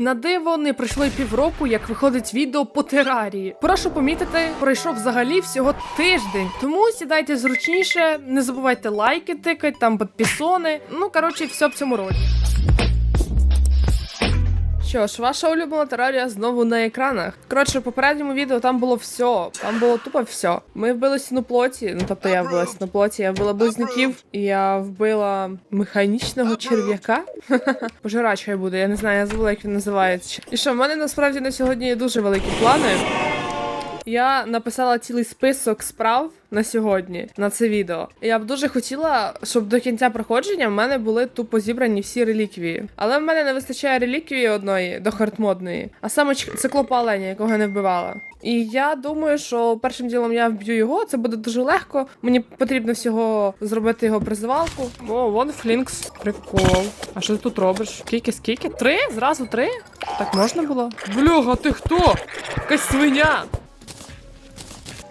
На диво не пройшло й півроку, як виходить відео по терарії. Прошу помітити, пройшов взагалі всього тиждень. Тому сідайте зручніше, не забувайте лайки тикати, там підписони. Ну коротше, все в цьому роді. Що ж, ваша улюблена терарія знову на екранах. Коротше, в попередньому відео там було все. Там було тупо все. Ми вбили сіноплоті, ну тобто я вбила сіноплоті, я вбила близнюків, я вбила механічного черв'яка. Пожирач хай буде, я не знаю, я забула, як він називається. І що, в мене насправді на сьогодні є дуже великі плани. Я написала цілий список справ на сьогодні на це відео. Я б дуже хотіла, щоб до кінця проходження в мене були тупо зібрані всі реліквії. Але в мене не вистачає реліквії одної до хартмодної, а саме циклопа оленя, якого я не вбивала. І я думаю, що першим ділом я вб'ю його. Це буде дуже легко. Мені потрібно всього зробити його призивалку. О, вон Флінкс. Прикол. А що ти тут робиш? Скільки, скільки? Три? Зразу три? Так можна було? Бляга, ти хто? Якась свиня.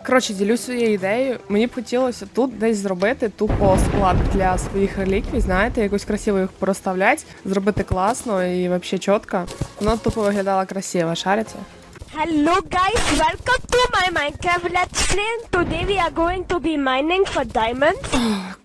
Коротше, ділюсь своєю ідеєю. Мені б хотілося тут десь зробити тупо склад для своїх реліквій, знаєте, якось красиво їх проставлять, зробити класно і взагалі чітко. Воно тупо виглядало красиво, шариться. Hello guys, welcome to my Minecraft Let's Play. Today we are going to be mining for diamonds.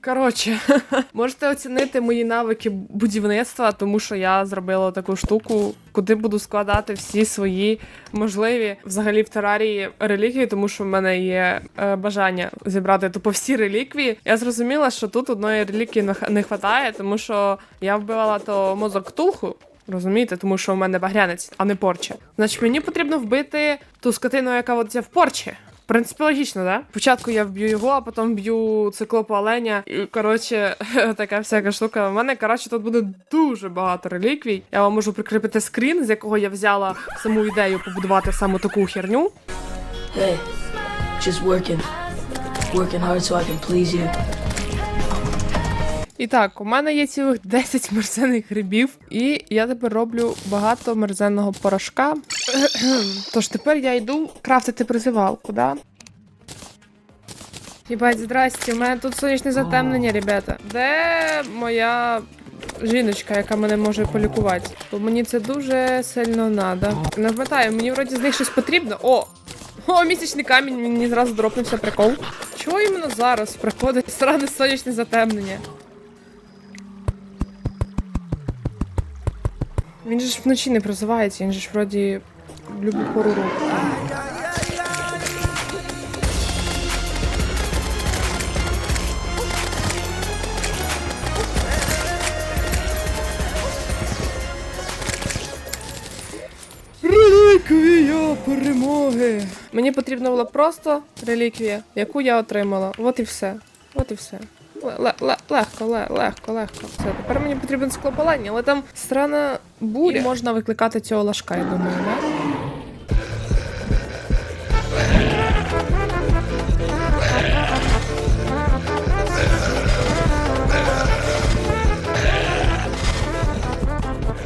Коротше, можете оцінити мої навики будівництва, тому що я зробила таку штуку, куди буду складати всі свої можливі взагалі в терарії реліквії, тому що в мене є е, бажання зібрати тупо всі реліквії. Я зрозуміла, що тут одної реліквії не вистачає, тому що я вбивала то мозок ктулху. Розумієте, тому що в мене багрянець, а не порче. Значить, мені потрібно вбити ту скотину, яка ця в порчі. В принципі, логічно, да? Спочатку я вб'ю його, а потім вб'ю циклопу оленя. І, коротше, така всяка штука. У мене, коротше, тут буде дуже багато реліквій. Я вам можу прикріпити скрін, з якого я взяла саму ідею побудувати саме таку херню. Hey, just working. Working hard so I can please you. І так, у мене є цілих 10 мерзених грибів, і я тепер роблю багато мерзенного порошка. Тож тепер я йду крафтити призивалку, да? Єбать, здрасте, у мене тут сонячне затемнення, ребята. Де моя жіночка, яка мене може полікувати? Бо мені це дуже сильно надо. Не пам'ятаю, мені вроді з них щось потрібно. О! О, місячний камінь, мені зразу дропнувся прикол. Чого іменно зараз приходить сране сонячне затемнення? Він же ж вночі не прозивається, він же ж вроді в любу пору року. Реліквія перемоги. Мені потрібна була просто реліквія, яку я отримала. От і все. От і все. Ле- ле- ле- Легко, ле- легко, легко. Все, тепер мені потрібен склопалення, але там странна буря. І можна викликати цього лашка, я думаю, да?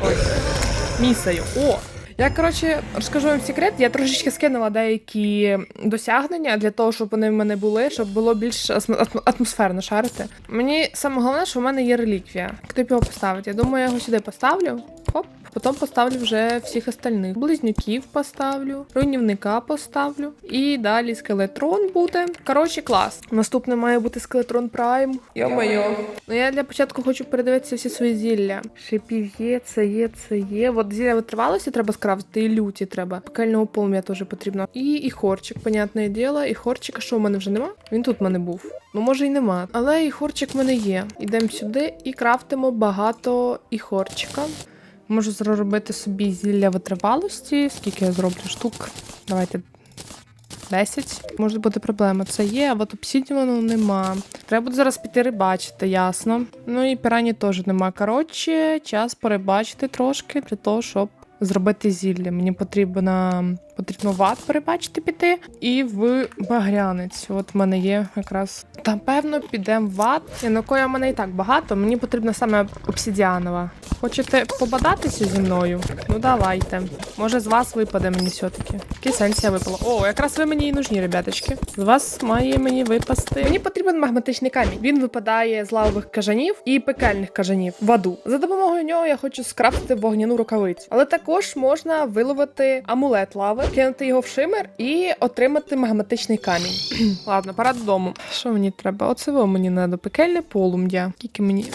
Ой, місаю. О! Я коротше розкажу вам секрет. Я трошечки скинула деякі досягнення для того, щоб вони в мене були, щоб було більш атм- атм- атмосферно шарити. Мені саме головне, що в мене є реліквія. Хто б його поставити? Я думаю, я його сюди поставлю. Потім поставлю вже всіх остальних. Близнюків поставлю, руйнівника поставлю. І далі скелетрон буде. Коротше, клас. Наступне має бути скелетрон Прайм. Йо-моє. Ну я для початку хочу передивитися всі свої зілля. Шипів є, це є, це є. От зілля витривалості треба скрафтити, і люті треба. Пекельного полум'я теж потрібно. І, і хорчик, понятне діло. І хорчика, що в мене вже нема? Він тут в мене був. Ну, може, й нема. Але і хорчик в мене є. Ідемо сюди і крафтимо багато і хорчика. Можу зробити собі зілля витривалості. Скільки я зроблю штук? Давайте 10. Може бути проблема. Це є, а от обсідіону нема. Треба буде зараз піти рибачити, ясно. Ну і пірані теж нема. Коротше, час порибачити трошки для того, щоб зробити зілля. Мені потрібна Потрібно в ад перебачити піти. І в багрянець. От в мене є якраз. Та певно підемо в ад. І на в мене і так багато. Мені потрібна саме обсидіанова. Хочете побадатися зі мною? Ну давайте. Може з вас випаде мені все-таки. Який сенсія випала. О, якраз ви мені і нужні, ребяточки. З вас має мені випасти. Мені потрібен магматичний камінь. Він випадає з лавових кажанів і пекельних кажанів в аду. За допомогою нього я хочу скрафтити вогняну рукавицю. Але також можна виловити амулет лави, кинути його в шимер і отримати магматичний камінь. Ладно, пора додому. Що мені треба? Оце мені треба пекельне полум'я. Тільки мені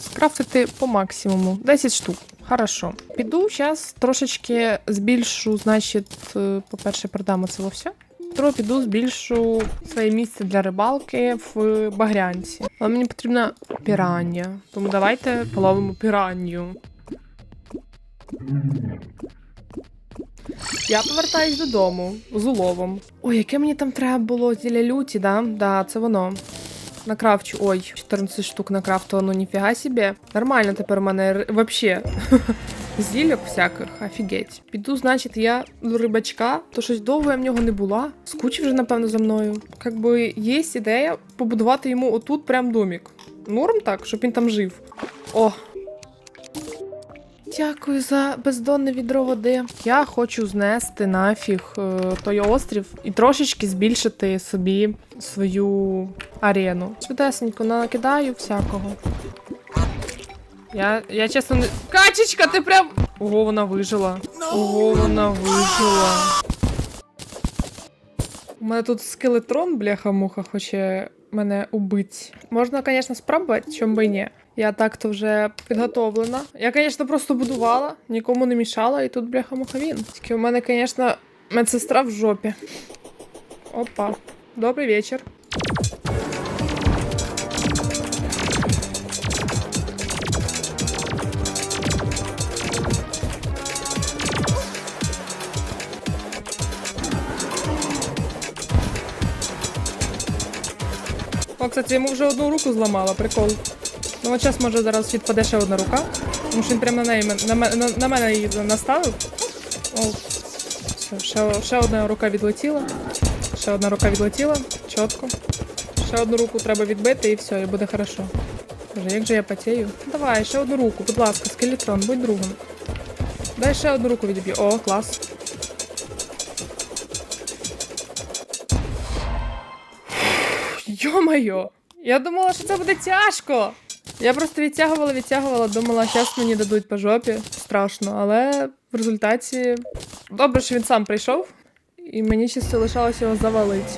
скрафтити по максимуму. 10 штук. Хорошо. Піду зараз трошечки збільшу, значить, е, по-перше, продам оце все. Друге, піду збільшу своє місце для рибалки в багрянці. Але мені потрібна пірання. Тому давайте половимо піранню. Я повертаюсь додому з уловом. Ой, яке мені там треба було зілля люті, да? Да, це воно. Накрафчу. Ой, 14 штук накрафтувано, ну ніфіга собі. Нормально тепер у мене вообще. Зілля всяких, офігеть. Піду, значить, я до рибачка, то щось довго я в нього не була. Скучив вже, напевно, за мною. Как би є ідея побудувати йому отут прям домик. Норм так, щоб він там жив. О. Дякую за бездонне відро води. Я хочу знести нафіг е, той острів і трошечки збільшити собі свою арену. Швидесенько накидаю всякого. Я, я чесно не. Качечка, ти прям. Ого, вона вижила. Ого, вона вижила. У мене тут скелетрон, бляха-муха, хоче мене убити. Можна, звісно, спробувати, чому би ні. Я так-то вже підготовлена. Я, звісно, просто будувала, нікому не мішала, і тут бляха-муха він. Тільки у мене, звісно, медсестра в жопі. Опа. Добрий вечір. О, кстати, йому вже одну руку зламала, прикол. Ну, от час може зараз відпаде ще одна рука. Тому що він прямо на неї на, на, на мене її наставив. О, все, ще, ще одна рука відлетіла. Ще одна рука відлетіла. Чітко. Ще одну руку треба відбити і все, і буде хорошо. Боже, як же я потею. Давай, ще одну руку, будь ласка, скелетрон, будь другом. Дай ще одну руку відіб'ю. О, клас. Йо-моє! Я думала, що це буде тяжко. Я просто відтягувала, відтягувала, думала, зараз мені дадуть по жопі. Страшно, але в результаті добре, що він сам прийшов, і мені чисто лишалося його завалити.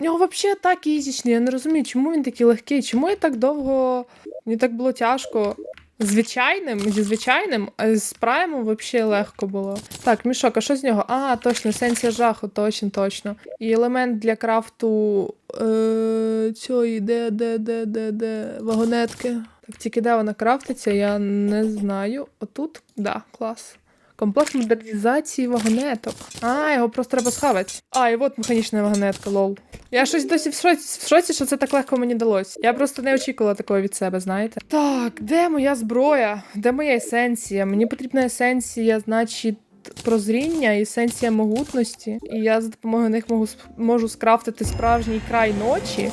В нього взагалі так ізічний, я не розумію, чому він такий легкий, чому я так довго. Мені так було тяжко. Звичайним, зі звичайним, а з праймом взагалі легко було. Так, мішок, а що з нього? А, точно, есенція жаху, точно, точно. І елемент для крафту е, цієї, де, де, де, де, де, вагонетки. Так, тільки де вона крафтиться, я не знаю. Отут? Да, клас. Комплект модернізації вагонеток. А, його просто треба схавати. А, і от механічна вагонетка, лол. Я щось досі в шоці, в шоці, що це так легко мені далось. Я просто не очікувала такого від себе, знаєте. Так, де моя зброя? Де моя есенція? Мені потрібна есенція, значить. Прозріння і есенція могутності, і я за допомогою них можу, можу скрафтити справжній край ночі.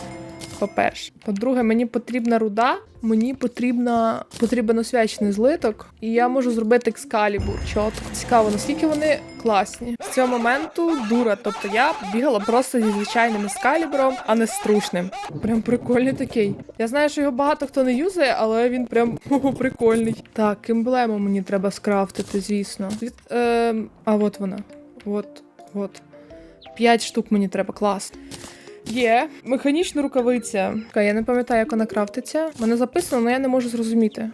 По-перше, по-друге, мені потрібна руда, мені потрібна потрібен освячений злиток, і я можу зробити екскалібур. Чотко. Цікаво, наскільки вони класні. З цього моменту дура. Тобто я бігала просто зі звичайним ескалібром, а не струшним. Прям прикольний такий. Я знаю, що його багато хто не юзає, але він прям прикольний. Так, емблему мені треба скрафтити, звісно. Від, е, а от вона. От, от. П'ять штук мені треба клас. Є механічна рукавиця. Я не пам'ятаю, як вона крафтиться. Мене записано, але я не можу зрозуміти.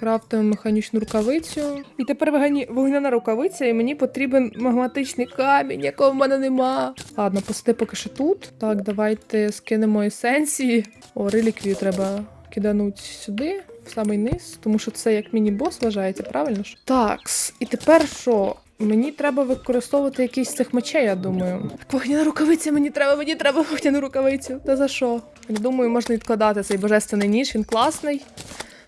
Крафтуємо механічну рукавицю. І тепер вогняна рукавиця, і мені потрібен магматичний камінь, якого в мене нема. Ладно, посиди поки що тут. Так, давайте скинемо есенції. О, реліквію треба кидануть сюди, в самий низ, тому що це як міні-бос вважається, правильно ж? Такс. І тепер що? Мені треба використовувати якийсь з цих мечей, я думаю. Вогняна рукавиця, мені треба, мені треба вогняну рукавицю. Та за що? Я думаю, можна відкладати цей божественний ніж, він класний.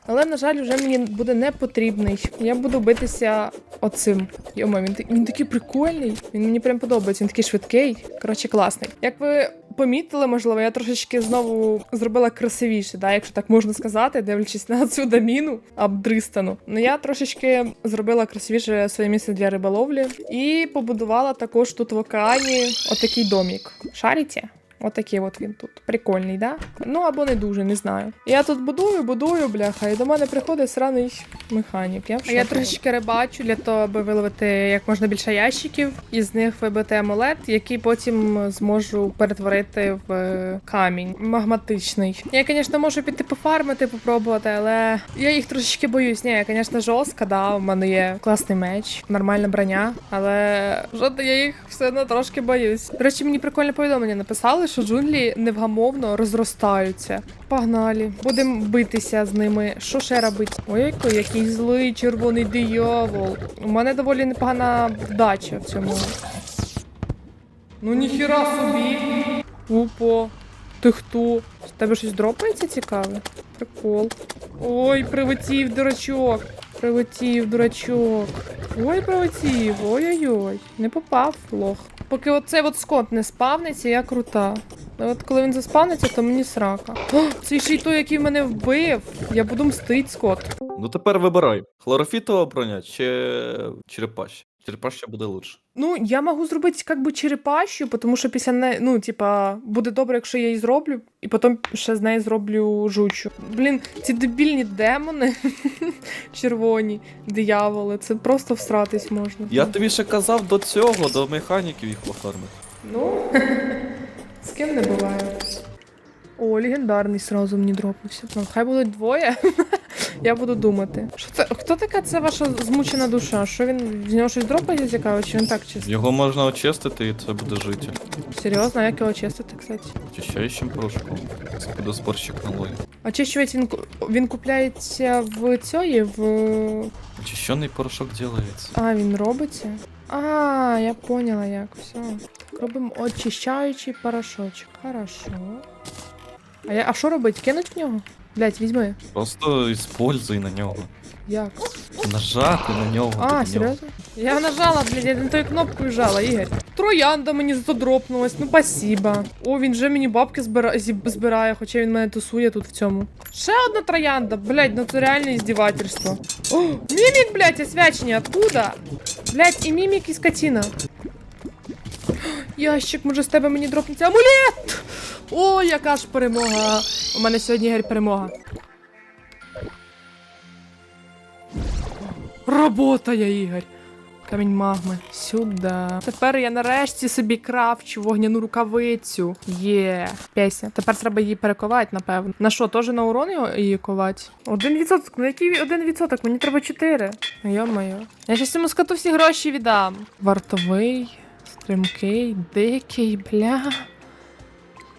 Але, на жаль, вже мені буде не потрібний. Я буду битися оцим. Йома, він, він такий прикольний. Він мені прям подобається. Він такий швидкий. Коротше, класний. Як ви помітили, можливо, я трошечки знову зробила красивіше, да, якщо так можна сказати, дивлячись на цю даміну абдристану. Ну я трошечки зробила красивіше своє місце для риболовлі і побудувала також тут в океані отакий домік. Шаріте? Отакий от він тут. Прикольний, да? Ну або не дуже, не знаю. Я тут будую, будую, бляха, і до мене приходить сраний механік. Я, в я трошечки рибачу для того, аби виловити як можна більше ящиків, і з них вибити амулет, який потім зможу перетворити в е, камінь магматичний. Я, звісно, можу піти пофармити, попробувати, але я їх трошечки боюсь. Ні, я, звісно, жорстка, да, у мене є класний меч, нормальна броня, але жодна я їх все одно трошки боюсь. До речі, мені прикольне повідомлення написали, що джунглі невгамовно розростаються. Погнали, будемо битися з ними. Що ще робити? Ой, який злий червоний диявол. У мене доволі непогана вдача в цьому. Ну ніхіра собі. Опа. Ти хто? З тебе щось дропається цікаве? Прикол. Ой, прилетів дурачок. Прилетів дурачок. Ой, прилетів. Ой-ой-ой. Не попав, лох. Поки оцей от скот не спавниться, я крута. А от коли він заспавниться, то мені срака. О, це ще й той, який мене вбив. Я буду мстить, скот. Ну тепер вибирай: хлорофітова броня чи черепаща. Черепаща буде лучше. Ну, я можу зробити як би черепащу, тому що після неї, ну, типа, буде добре, якщо я її зроблю, і потім ще з неї зроблю жучу. Блін, ці дебільні демони, червоні дияволи, це просто всратись можна. Я тобі ще казав до цього, до механіків їх пофармити. Ну, з ким не буває. О, легендарний сразу мені дропнувся. Ну, хай будуть двоє. Я буду думати. Що це? Хто така це ваша змучена душа? Що він з нього щось дропається цікаво, чи він так чисто? Його можна очистити, і це буде життя. Серйозно, а як його чистити, кстати? Очищаючим порошком. Спідоспорщик налой. Очищувач він, ку- він купляється в цьої, в. Очищений порошок ділається. А, він робиться. А, я поняла як. Все. Робимо очищаючий порошочок. Хорошо. А я. А що робить? Кинуть в нього? Блять, візьми. Просто іспользуй на нього. Як? Нажати на нього. А, до серйозно? Я нажала, блядь, я на тою кнопкою жала, Ігор. Троянда мені задропнулась, ну спасибо. О, він вже мені бабки збира... збирає, хоча він мене тусує тут в цьому. Ще одна троянда, блядь, ну це реальне іздівательство. О, мімік, блядь, освячення, откуда? Блядь, і мімік, і скотина. Ящик, може з тебе мені дропнеться амулет! О, яка ж перемога! У мене сьогодні Ігор, перемога. Работає, Ігор. Камінь магми. Сюди. Тепер я нарешті собі крафчу вогняну рукавицю. Є. Песня. Тепер треба її перековати, напевно. На що, теж на урон її ковати? Один відсоток. На який один відсоток? Мені треба чотири. Йо-моє. Я щас цьому скоту всі гроші віддам. Вартовий, стрімкий, дикий, бля.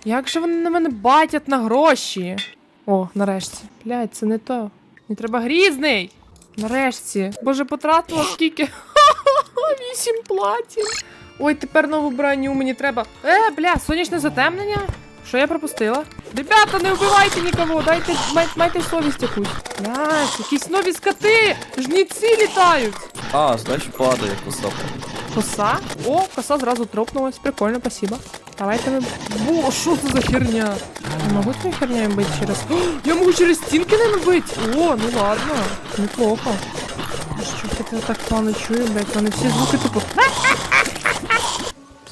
Як же вони на мене батять на гроші? О, нарешті. Блядь, це не то. Мені треба грізний. Нарешті. Боже, потратила скільки? Вісім платів. Ой, тепер нову броню мені треба. Е, бля, сонячне затемнення? Що я пропустила? Ребята, не вбивайте нікого, дайте май, майте совість якусь. Блядь, якісь нові скоти! Жніці літають. А, значить падає коса. Коса? О, коса зразу тропнулась. Прикольно, спасибо. Давайте ми. Бо, що це за херня? Не могу цією хернею бити через. О, я можу через стінки ними бити! О, ну ладно. Неплохо. Що это так погано чую, блядь, вони всі звуки тупо.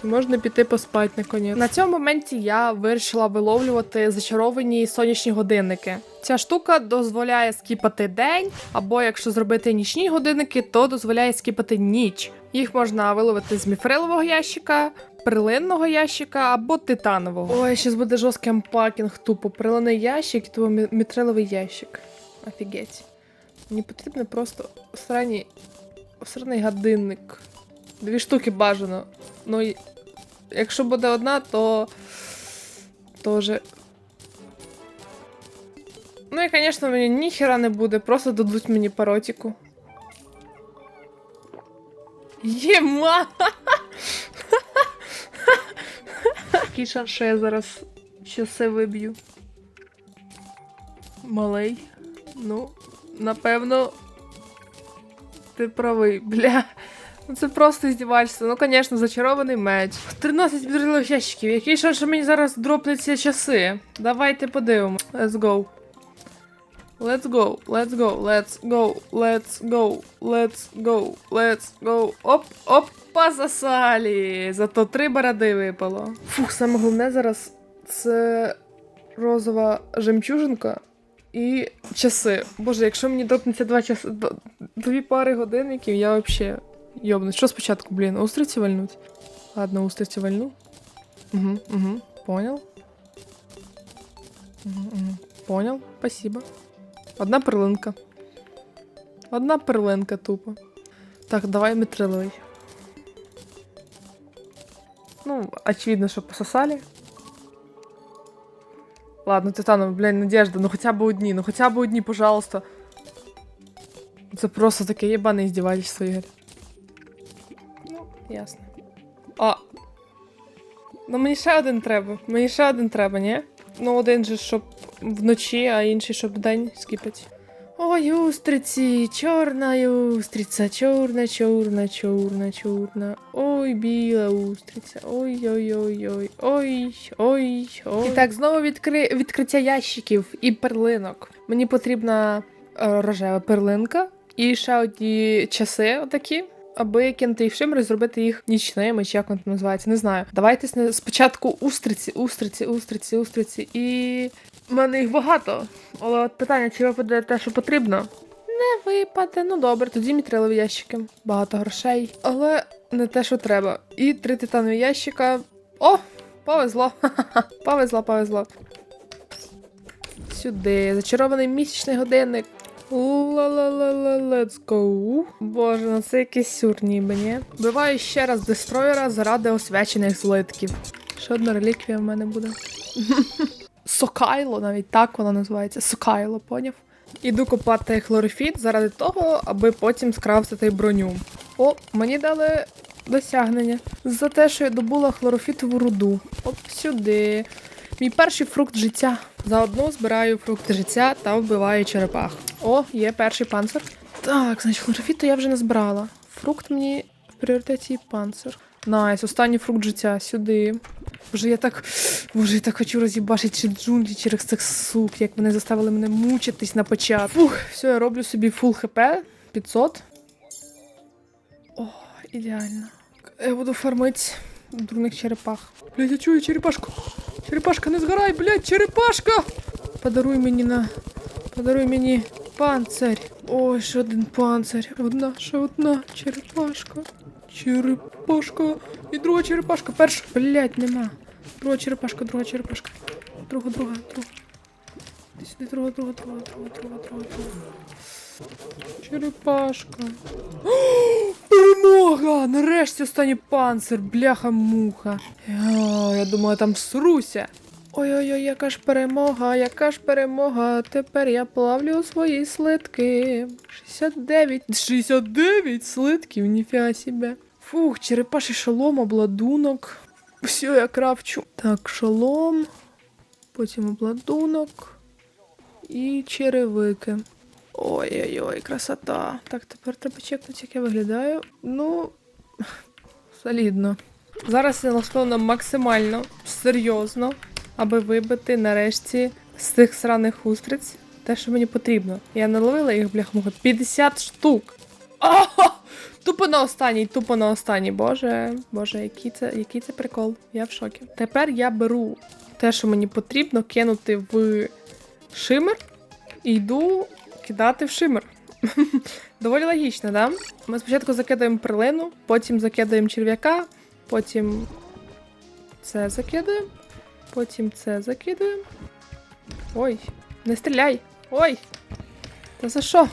Можна піти поспати наконець. На цьому моменті я вирішила виловлювати зачаровані сонячні годинники. Ця штука дозволяє скіпати день, або якщо зробити нічні годинники, то дозволяє скіпати ніч. Їх можна виловити з міфрилового ящика, прилинного ящика або титанового. Ой, зараз буде жорсткий ампакінг, тупо прилинний ящик і тупо мітриловий ящик. Офігеть. Мені потрібно просто сраний годинник. Дві штуки бажано. Ну, якщо буде одна, то тоже. Ну і, звісно, мені ніхера не буде, просто дадуть мені паротіку. Єма! Який шанс, що я зараз щось все виб'ю. Малий. Ну, напевно, ти правий, бля. Ну це просто здівачство. Ну, звісно, зачарований меч. 13 підрилих ящиків. Який ж що мені зараз дропнуться часи? Давайте подивимось. Let's go. Let's go, let's go, let's go, let's go, let's go, let's go. Оп, оп, засалі. Зато три бороди випало. Фух, саме головне зараз це розова жемчужинка і часи. Боже, якщо мені дропнеться два часи, дві пари годинників, я взагалі йобнусь. Що спочатку, блін, устриці вальнуть? Ладно, устриці вальну. Угу, угу, понял. Угу, угу. Понял, спасибо. Одна перлинка. Одна перлинка тупо. Так, давай метриловий. Ну, очевидно, що пососали. Ладно, титановий, блядь, надежда, ну хоча б одні, ну хоча б одні, пожалуйста. Це просто таке єбане іздівательство, Ігор. Ясно. А. Ну мені ще один треба. Мені ще один треба, ні? Ну, один же, щоб вночі, а інший, щоб вдень скіпать. Ой, устриці, чорна устриця, чорна, чорна, чорна, чорна. Ой, біла устриця. Ой, ой, ой, ой, ой, ой, ой. І так, знову відкри... відкриття ящиків і перлинок. Мені потрібна е, рожева перлинка і ще одні часи отакі. Аби кинути їх в шимер і зробити їх нічними, чи як воно там називається, не знаю. Давайте спочатку устриці, устриці, устриці, устриці. І в мене їх багато. Але от питання, чи випаде те, що потрібно? Не випаде. Ну добре, тоді мітрилові ящики. Багато грошей. Але не те, що треба. І три титанові ящика. О! Повезло. Повезло, повезло. Сюди. Зачарований місячний годинник. Let's go. Боже, ну це якийсь сюр ніби, ні? Вбиваю ще раз дестроєра заради освячених злитків. Ще одна реліквія в мене буде. Сокайло, навіть так вона називається. Сокайло, поняв? Іду копати хлорофіт заради того, аби потім скрафтити броню. О, мені дали досягнення. За те, що я добула хлорофітову руду. Оп, сюди. Мій перший фрукт життя. Заодно збираю фрукти життя та вбиваю черепах. О, є перший панцир. Так, значить, хлорофіту я вже не збирала. Фрукт мені в пріоритеті панцир. Найс, останній фрукт життя сюди. Боже, я так. Боже, я так хочу роз'їбашити чи джунглі через цих сук, як вони заставили мене мучитись на початку. Фух, все, я роблю собі фул хп 500. О, ідеально. Я буду фармити дурних черепах. Блядь, я чую черепашку. Черепашка, не згорай, блядь, черепашка! Подаруй мені на. Подаруй мені панцирь. Ой, ще один панцирь. Одна, ще одна черепашка. Черепашка. І друга черепашка. Перша. Блядь, нема. Друга черепашка, друга черепашка. Друга, друга, друга. Сюди, друга, друга, друга, друга, друга, друга, друга. Черепашка. Перемога! Нарешті останній панцир, бляха-муха. Я думала, там сруся. Ой-ой-ой, яка ж перемога, яка ж перемога. Тепер я плавлю свої слитки. 69. 69 слитків, ніфіга себе. Фух, черепаший шолом, обладунок. Все, я крафчу. Так, шолом, потім обладунок і черевики. Ой-ой-ой, красота. Так, тепер треба чекнути, як я виглядаю. Ну, солідно. Зараз я налаштована максимально серйозно, аби вибити нарешті з цих сраних устриць те, що мені потрібно. Я наловила їх бляхмуха 50 штук. А! Тупо на останній, тупо на останній. Боже, боже, який це, який це прикол. Я в шокі. Тепер я беру те, що мені потрібно, кинути в шимер і йду кидати в шимер. Доволі логічно, да? Ми спочатку закидаємо перлину, потім закидаємо черв'яка, потім це закидаємо, потім це закидаємо. Ой, не стріляй! Ой! Та за що?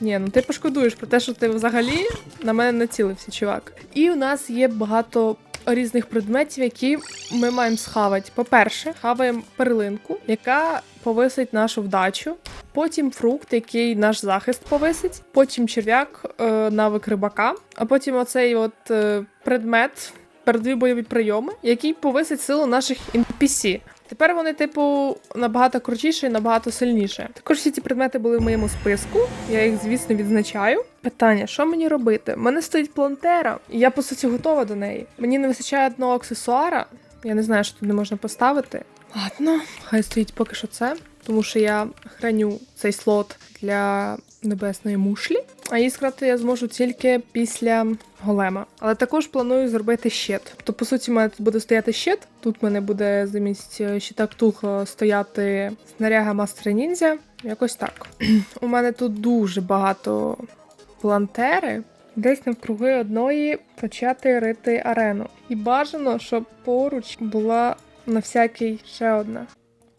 Ні, ну ти пошкодуєш про те, що ти взагалі на мене націлився, чувак. І у нас є багато різних предметів, які ми маємо схавати. По-перше, хаваємо перлинку, яка повисить нашу вдачу. Потім фрукт, який наш захист повисить, потім черв'як, е, навик рибака, а потім оцей от е, предмет, Передві бойові прийоми, який повисить силу наших NPC. Тепер вони, типу, набагато крутіші і набагато сильніші. Також всі ці предмети були в моєму списку. Я їх, звісно, відзначаю. Питання: що мені робити? У мене стоїть плантера, і я по суті готова до неї. Мені не вистачає одного аксесуара. Я не знаю, що тут не можна поставити. Ладно, хай стоїть поки що це, тому що я храню цей слот для небесної мушлі. А іскрати я зможу тільки після голема. Але також планую зробити щит. Тобто, по суті, у мене тут буде стояти щит. Тут в мене буде замість е, щита ктулха стояти снаряга Мастер Ніндзя. Якось так. у мене тут дуже багато плантери. Десь навкруги одної почати рити арену. І бажано, щоб поруч була на всякий ще одна.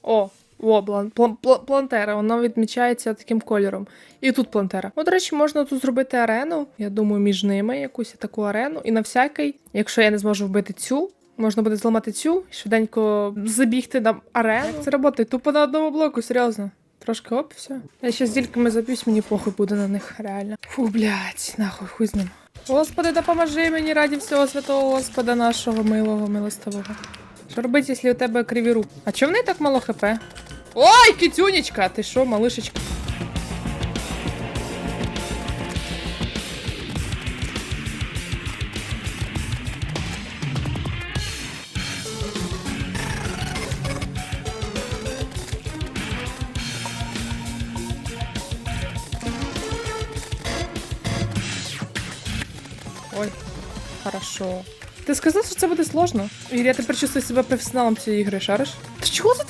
О, о, план, план, план- плантера, вона відмічається таким кольором. І тут плантера. От, до речі, можна тут зробити арену. Я думаю, між ними якусь таку арену. І на всякий, якщо я не зможу вбити цю, можна буде зламати цю, швиденько забігти на арену. Це роботи тупо на одному блоку, серйозно. Трошки оп, все. Я ще з дільками заб'юсь, мені похуй буде на них, реально. Фу, блядь, нахуй, хуй з ним. Господи, допоможи мені раді всього святого Господа нашого милого, милостивого. Що робити, якщо у тебе криві руки? А чому в неї так мало хп? Ой, китюнечка, ти що, малишечка? Ой, хорошо. Ти сказав, що це буде сложно? Ігор, я тепер чувствую себе професіоналом цієї ігри, шариш? Та чого це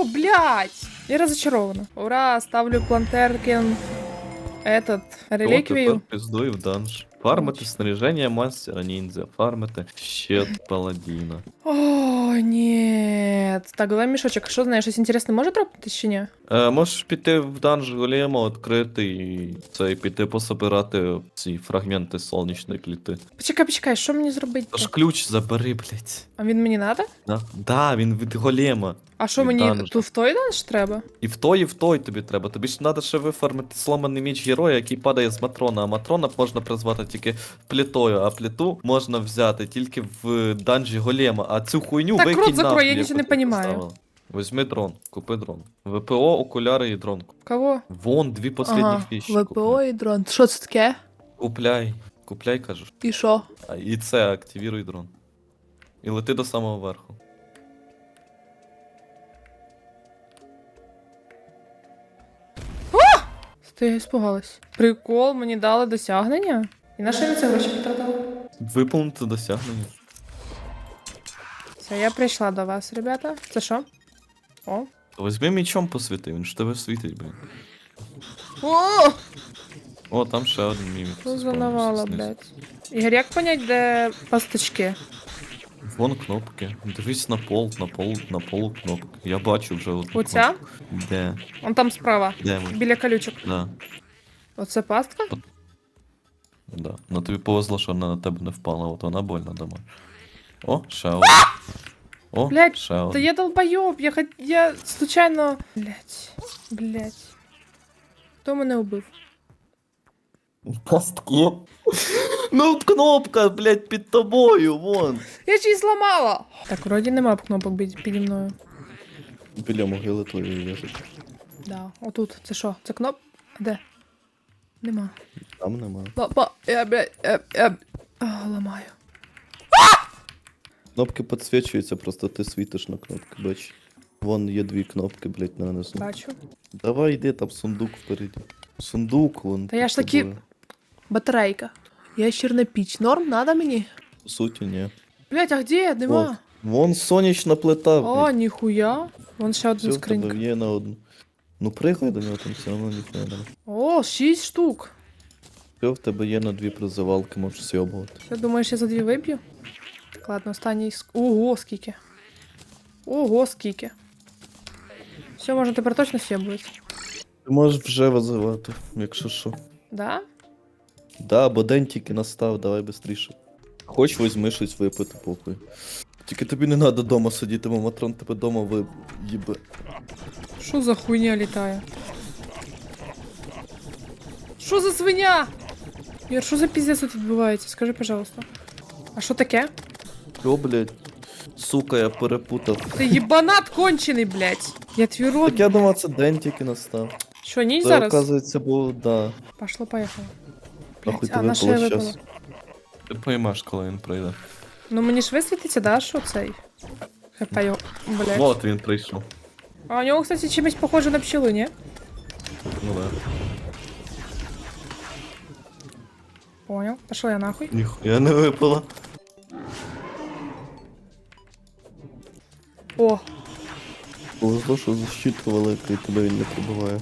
легко, блядь? Я розочарована. Ура, ставлю плантеркин. Этот, реліквію. Тепер піздуй в данж. Фармити снаряження мастера ніндзя, фармити щит паладіна. О, ні. Так, давай мішочок. Що знаєш, щось інтересне може трапити чи ні? Е, можеш піти в данж голема, відкрити і це і піти пособирати ці фрагменти сонячної кліти. Почекай, почекай, що мені зробити? Тож ключ забери, блядь. А він мені надо? Да, да він від голема. А що мені данжа. в той данж треба? І в той, і в той тобі треба. Тобі ж треба ще вифармити сломаний міч героя, який падає з матрона. А матрона можна призвати тільки плітою, а пліту можна взяти тільки в данжі голема. А цю хуйню Так, викинь рот закрой, я нічого не поставила. Візьми дрон, купи дрон. ВПО, окуляри і дрон. Кого? Вон дві последні вещи. ВПО і дрон. Що це таке? Купляй. Купляй, кажеш. І що? І це активіруй дрон. І лети до самого верху. Ти я испугалась. Прикол, мені дали досягнення? І на що я це гроші потратила? Виповнити досягнення. Все, я прийшла до вас, ребята. Це що? О. Візьми мічом посвіти, він ж тебе світить, блін. О! О, там ще один мімік. Що за навала, блядь? Ігор, як понять, де пасточки? Вон кнопки. Дивись на пол, на пол, на пол кнопки. Я бачу вже одну Оця? кнопку. Де? Он там справа, Де ми? біля колючок. Да, Оце пастка? да. Ну тобі повезло, що вона на тебе не впала, от вона больно дома. О, ще один. О, Блядь, ще Та один. я долбойоб, я хот... я случайно. Блять. Блять. Хто мене убив? Пастки. Ну, кнопка, блядь, під тобою, вон. Я ще й зламала! Так, вроді нема кнопок піді мною. Біля могили твоєї лежить. Да, отут. Це що? Це кноп? Де? Нема. Там нема. Папа, я, блядь, я, я... А, ламаю. Кнопки підсвічуються, просто ти світиш на кнопки, бач. Вон є дві кнопки, блять, на низу. Бачу. Давай йди, там сундук впереді. Сундук, вон. Та я під ж таки- тобою. Батарейка. Ящерна піч. Норм, надо мені? По суті, ні. Блять, а где? Нема. Вон сонячна плита, О, блядь. ніхуя. Вон ще одна Все в тебе є на одну. Ну пригай до нього, там все одно ніхуя нема. О, шість штук. Все, в тебе є на дві призивалки, можеш сьобувати. Ти думаєш, я за дві виб'ю? Так, ладно, останній. ск- Ого, скільки. Ого, скільки. Все, можна тепер точно сєбувати. Ти можеш вже визивати, якщо що. Да? Да, бо день тільки настав, давай швидше. Хоч візьми щось випити, похуй. Тільки тобі не треба дома сидіти, бо матрон тебе дома виїбе. Що за хуйня літає? Що за свиня? Ір, що за піздець тут відбувається? Скажи, пожалуйста. А що таке? Що, блядь? Сука, я перепутав. Ти єбанат кончений, блядь. Я твій рот. Так я думав, це день тільки настав. Що, ніч зараз? оказується, був, да. Пошло, поїхало. Нахуй Блядь, а ти на що я випало випала? щас. Ти поймеш, коли він прийде. Ну мені ж висвітиться, да, що цей? ХП його, блядь. От він прийшов. А у нього, кстати, чимось похоже на пчелу, ні? Ну да. Понял. Пошла я нахуй. Ніхуя не випало. О, Повезло, що защита велика і тебе він не пробиває.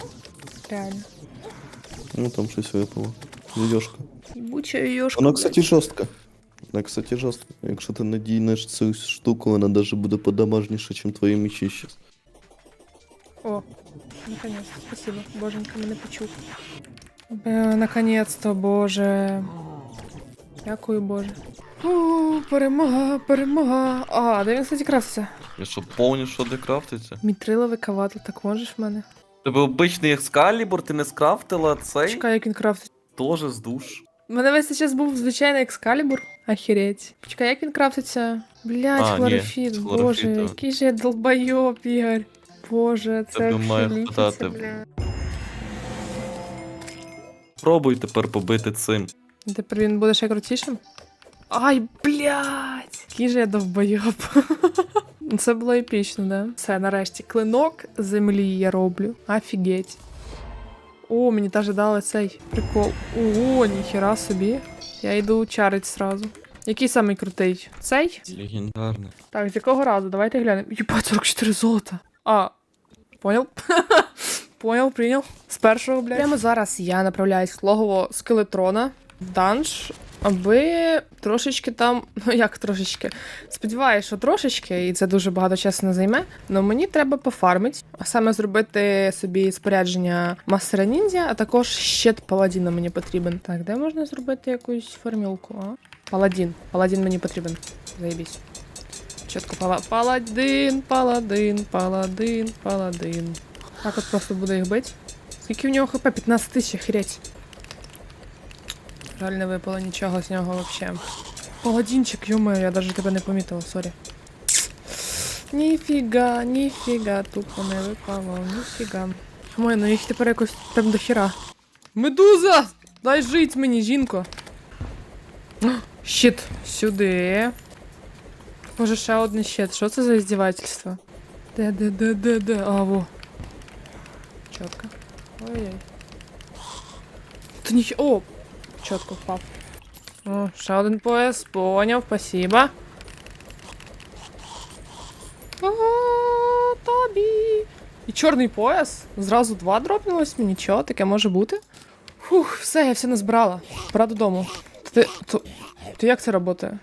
реально. Ну там щось випало. Зайдешка. Ебучая ёшка. Вона, кстати, жорстка. Вона, кстати, жорстка. Якщо ти надійнеш цю штуку, вона даже буде подамажніше, ніж твої мечі щас. О, наконец, спасибо. Боженька мене почув. Бе, наконец-то, боже. Дякую, боже. О, перемога, перемога. А, де він, кстати, крафтиться? Я що, повністю що де крафтиться? Мітриловий каватл, так можеш в мене? Тебе обичний екскалібур, ти не скрафтила цей? Чекай, як він крафтить. Тоже з душ. У мене весь час був звичайний екскалібур. Охереть. Почекай, як він крафтиться? Блять, хлорофіт, боже, який же я долбойоб, Ігор. Боже, це хватати. бля. Пробуй тепер побити цим. Тепер він буде ще крутішим? Ай, блядь! Який же я довбойоб. Це було епічно, да? Все, нарешті. Клинок землі я роблю. Офігеть. О, мені теж дали цей прикол. Ого, ніхера собі. Я йду чарить сразу. Який самий крутий? Цей? Легендарний. Так, з якого разу? Давайте глянемо. Єбать, 44 золота. А, понял? понял, прийняв. З першого, блядь. Прямо зараз я направляюсь в логово скелетрона, в данж, аби трошечки там. Ну як трошечки? Сподіваюсь, що трошечки, і це дуже багато часу не займе. Але мені треба пофармити, а саме зробити собі спорядження мастера ніндзя, а також щит паладіна мені потрібен. Так, де можна зробити якусь формілку? А? Паладін. Паладін мені потрібен. Заєбісь. Чітко пала... паладин, паладин, паладин, паладин. Так от просто буде їх бити. Скільки в нього хп? 15 тисяч, охереть. Жаль, не випало нічого з нього вообще. Паладінчик, йомаю, я даже тебе не помітила, сорі. Ніфіга, ніфіга, тупо не випало, ніфіга. Ой, ну їх тепер якось там до хіра. Медуза! Дай жить мені, жінко. Щит сюди. Боже, ще один щит. Що це за издевательство? Де, де, де, де, де? А, во. Чітко. Ой-ой. Ні... О! Чітко впав. О, ще один пояс. Поняв, спасибо. Тобі. І чорний пояс. Зразу два дропнулось. Нічого, таке може бути. Фух, все, я все назбирала. Пора додому. Ти, то, то як це працює?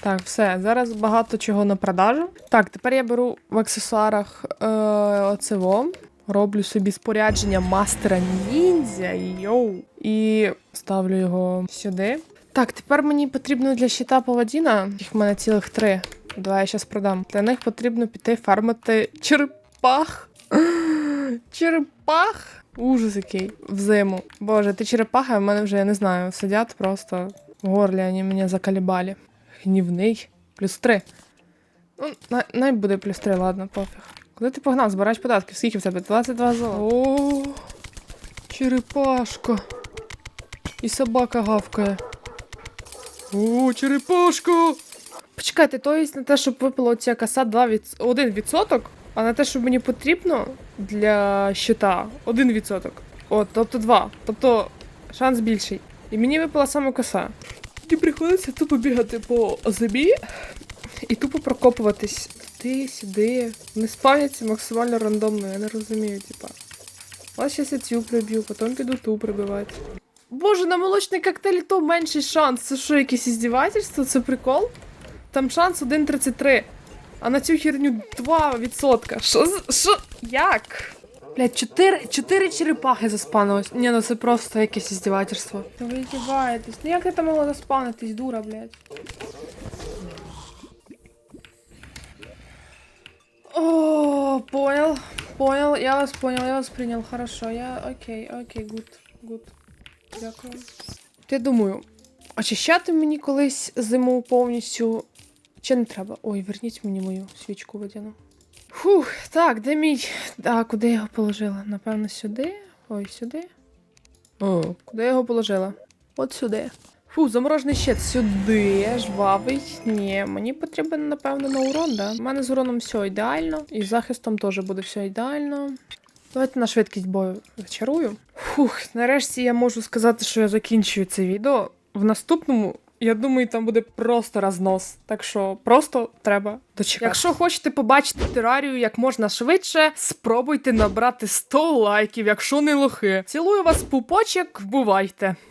Так, все, зараз багато чого на продажу. Так, тепер я беру в аксесуарах е, оцево. Роблю собі спорядження мастера ніндзя, йоу. І ставлю його сюди. Так, тепер мені потрібно для щита паладіна, їх в мене цілих три. Давай я зараз продам. Для них потрібно піти фармити черепах. Черепах? Ужас який. В зиму. Боже, ти черепаха, в мене вже, я не знаю, сидять просто в горлі, вони мене заколебали. Гнівний. Плюс три. Ну, най, най буде плюс три, ладно, пофіг. Куди ти погнав? Збирач податків? Скільки в тебе? 22 золота. О, черепашка. І собака гавкає. О, черепашка! Почекайте, то є на те, щоб випала ця коса 2 від... 1%, а на те, що мені потрібно для щита 1%. От, тобто 2. Тобто шанс більший. І мені випала саме коса. Тоді приходиться тупо бігати по озебі і тупо прокопуватись туди, сюди. Не спавняться максимально рандомно, я не розумію, типа. Ось щас я цю приб'ю, потім піду ту прибивати. Боже, на молочний коктейль то менший шанс. Це що, якесь іздівательство? Це прикол? Там шанс 1,33. А на цю херню 2%. Що. Що? Як? Блять, 4, 4 черепахи заспанилось. Ні, ну це просто якесь іздівательство. Ви іздіваєтесь. Ну як ти там могла заспанитись, дура, блядь? Понял. Я вас понял, я вас принял. Хорошо, я окей, окей, гуд, гуд. Дякую. Я думаю, очищати мені колись зиму повністю Чи не треба? Ой, верніть мені мою свічку водяну. Фух, так, де мій. А, куди я його положила? Напевно, сюди. Ой, сюди. О, куди я його положила? От сюди. Фу, заморожений щит сюди, жвавий. Ні, мені потрібен, напевно, на урон, да? У мене з уроном все ідеально, і з захистом теж буде все ідеально. Давайте на швидкість бою зачарую. Фух, нарешті я можу сказати, що я закінчую це відео. В наступному, я думаю, там буде просто рознос. Так що просто треба дочекати. Якщо хочете побачити терарію як можна швидше, спробуйте набрати 100 лайків, якщо не лохи. Цілую вас, пупочок, бувайте!